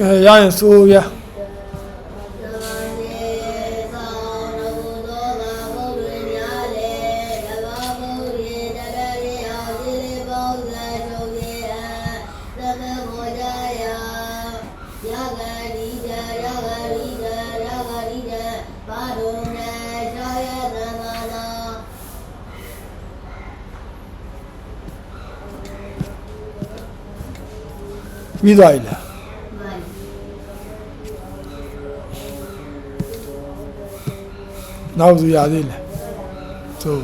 အဲရရ နောက်သူရသေးလဲဆို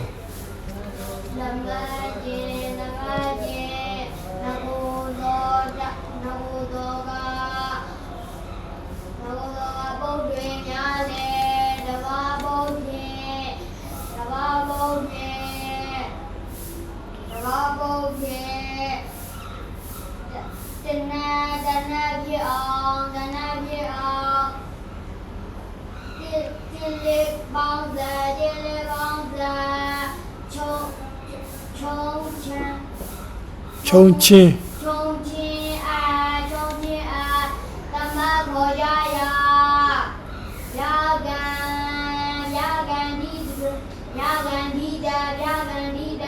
重庆，重庆，重庆，要要干，要干你，要干你，要干你，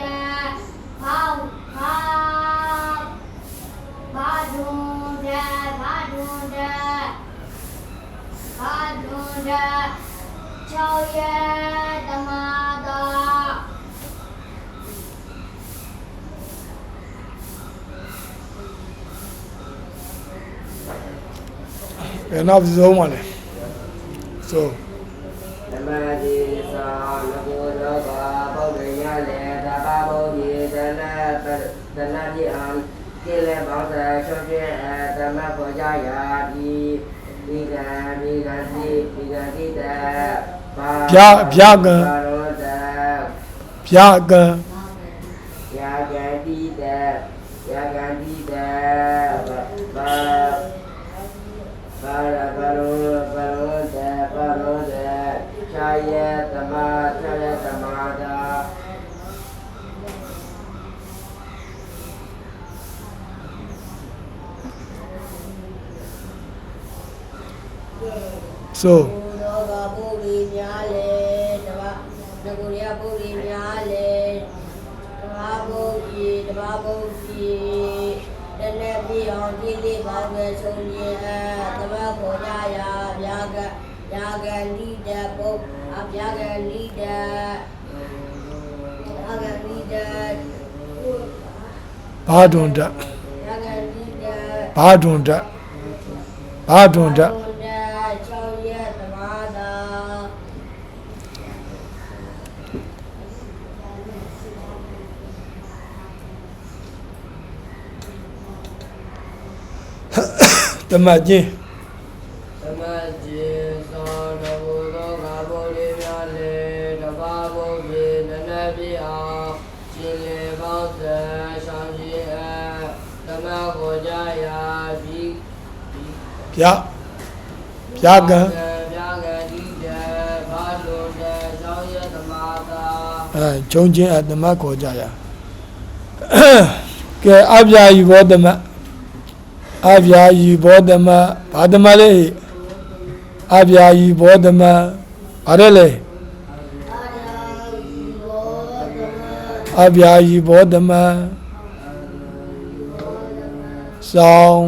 超越。 ဘယ်နောက်ဆုံးမှလဲဆိုဓမ္မတိသာနဘောရောဂါပုဒ္ဓညလေသဘာဝတိဒနာပဒနာတိအံကိလေဘောဓချုပ်ပြဓမ္မဘောဇာယာတိဒီကံဒီကံတိဒီကံတိတဘာဗျာဗျာကံဘာရောတဗျာကံယာကံတိတယာကံတိတဘာ ဘာရဘာရောဘာရောတဘာရောတခြာယတမခြာယတမတာဆို င်ကြည်လေးပေါင်းပဲဆုံးရင်တပါကိုရရာဗျာကဗျာကလိတပုတ်အဗျာကလိတဗျာကလိတဘာဒွန်တဗျာကလိတဘာဒွန်တဘာဒွန်တ ချောင်းရဲ့တပါသာ တမတ်ချင်းသမจิသောနဘုသောကဗုဒ္ဓများလေတဘာဘုပြေနနပြေအောင်ရှင်လေပေါသရှောင်းရှိအသမကိုကြရာဒီဗျာဗျာကံဗျာကတိတဘာလို့တသောယတမတာအဲခြုံချင်းအတမတ်ခေါ်ကြရကဲအဗျာယူဘောတမတ် အဗျာယူဘောတမတ်ဘာတမတ်လဲအဗျာယူဘောတမတ်ဘာလဲလဲအဗျာယူဘောတမတ်စောင်း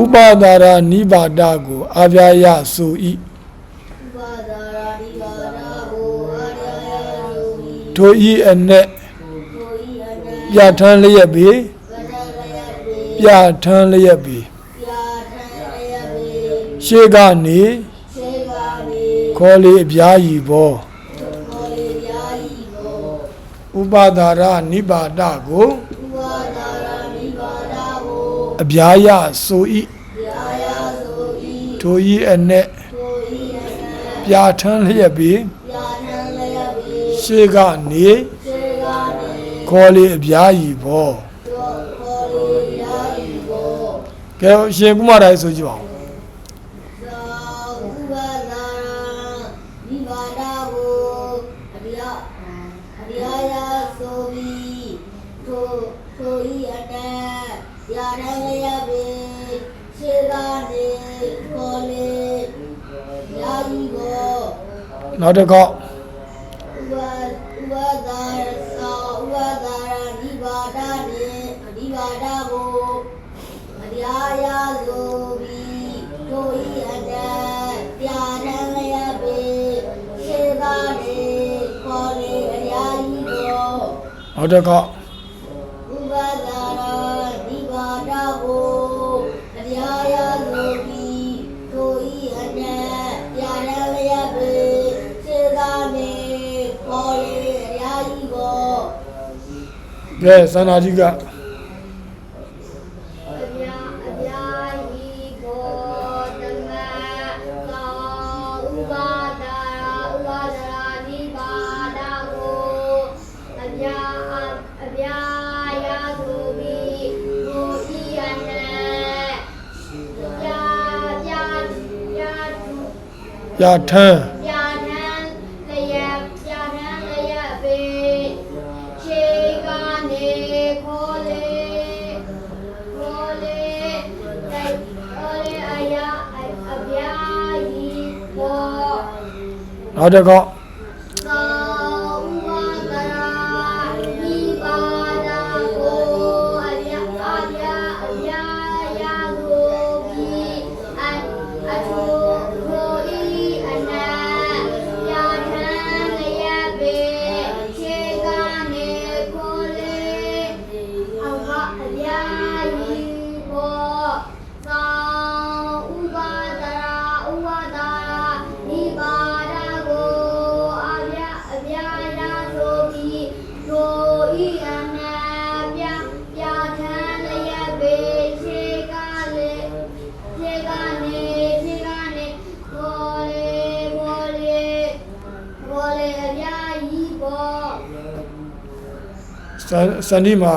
ဥပါဒါရနိဗ္ဗာဒကိုအဗျာယဆိုဤဘာသာရာဒီဘာသာကိုအာရယယုဤထိုဤအ내ကိုဤအနေပြဋ္ဌာန်းလျက်ပေကနလယတိ ပြဋ္ဌာန်းလျက်ပေပြာထံလယတိရှေးကနေစေကာမိခေါ်လေအပြားဤဘောကိုလေယာဤကိုဥပါဒါရနိဗ္ဗာဒကိုဘာသာရာဒီဘာသာကိုအပြားယဆိုဤပြာယဆိုဤထိုဤအ내ကိုဤအနေပြဋ္ဌာန်းလျက်ပေပြာထံလယတိရှေးကနေစေကာမိခေါ်လေအပြားဤဘော ကဲရှင်ကုမာရိုင်ဆိုကြပါဦးသောဥပါသာရာဒီဘာသာကိုအရိယအရိယဆိုပြီးထိုထိုဤအနေပြာထံလယတိစေကာမိခေါ်လေယာယီကိုနောက်တစ်ခေါက်ဥပဥပဒါရသောဥပဒါရနိဘာဒနေနိဘာဒကို အရာရာဆိုပြီးတို့ဤအတပြာထံလျက်ပေရှေကားနေခေါ်လေအရာကြီးကိုနောက်တစ်ခေါက်ဥပဒါရနိဘာဒကိုတရားရလိုပြီးတို့ဤအနက်ပြာရလျက်ပေစေကနေခေါ်လေအရာကြီးကိုကဲစန္ဒာကြီးက ပြာထမ်းပြာထန်းလျက်ပြာထန်းလျက်ပေခြေကနေခေါ်လေခေါ်လေတိုက်ခေါ်လေအရာအပြာကြီးပေါ်နောက်တစ်ခေါက် စန္စန္ဒီမှာ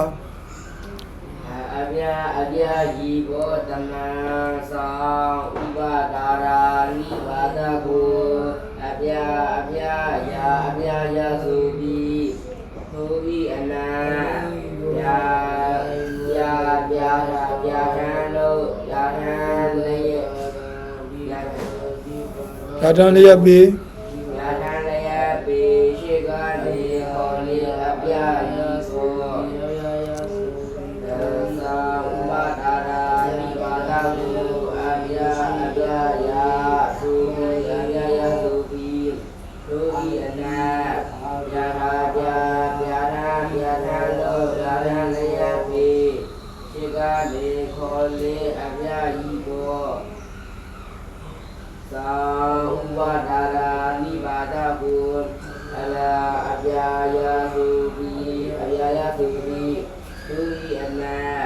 အဗျာအဗျာဤဘောတမံသောဥပါဒါရာနိဘာဒကိုအဗျာအဗျာယာအဗျာယာဆိုပြီးသူဤအနာယာယာဗျာရာဗျာထံလို့ယာထံလည်းယာပြာထမ်းလျက်ပေ ဥပါဒါရာနိဘာဒကုအလာအပြာယာသုပိအပြာယာသုပိသူဤအနတ်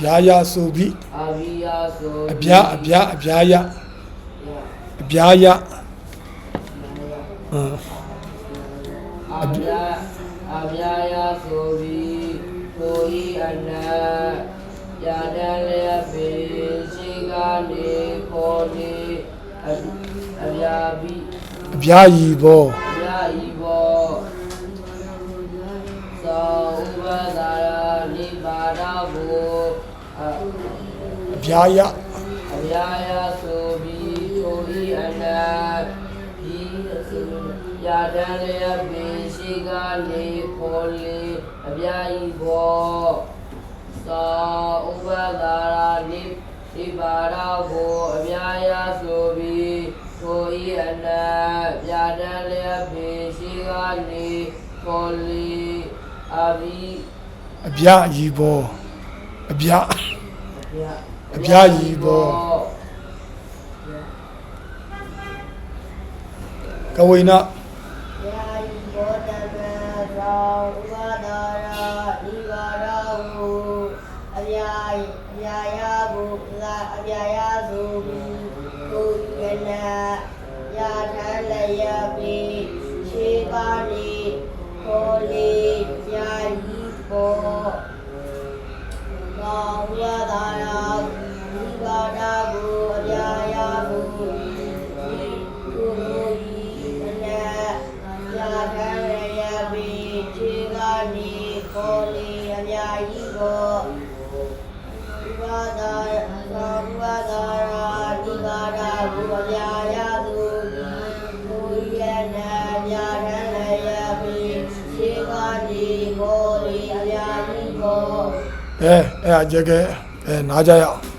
ဗျာယဆိုပြီးအဘိယာဆိုအဗျာအဗျာအဗျာယအဗျာယအင်းအဗျာအဗျာယာဆိုပြီးကိုဤအနာယာတလည်းပေရှိကနေခေါ်နေအအဗျာဘိအဗျာယီဘောအဗျာဤဘောသောဥပဒါရာနိဘာဒဘောအ အဗျာယအဗျာယာဆိုပြီးကိုဤအနာဒီဆိုယာတလည်းပေရှိကနေခေါ်လေအဗျာဤဘောသာဥပဒါရာနိဒီပါရာကိုအမြာယဆိုပြီးကိုဤအနတ်ပြာတန်လျက်ပေရှိကနေပေါ်လီအဘိအဗျာယီဘောအဗျာ အဗျာယီဘောကဝိနယာယီဘောဓမ္မသော ကိုယ်ကနာယာထလယပိရှိကာနိခေါ်လေယာယီဘောကိုလေအများကြီးကိုဒီဘာသာသာဘာသာရာဒီဘာသာဘူအများရသူဘူရနာညာရလည်းရပြီရှိကနေကိုလေအများကြီးကိုအဲအဲ့အကြက်ကဲအဲနားကြရအောင်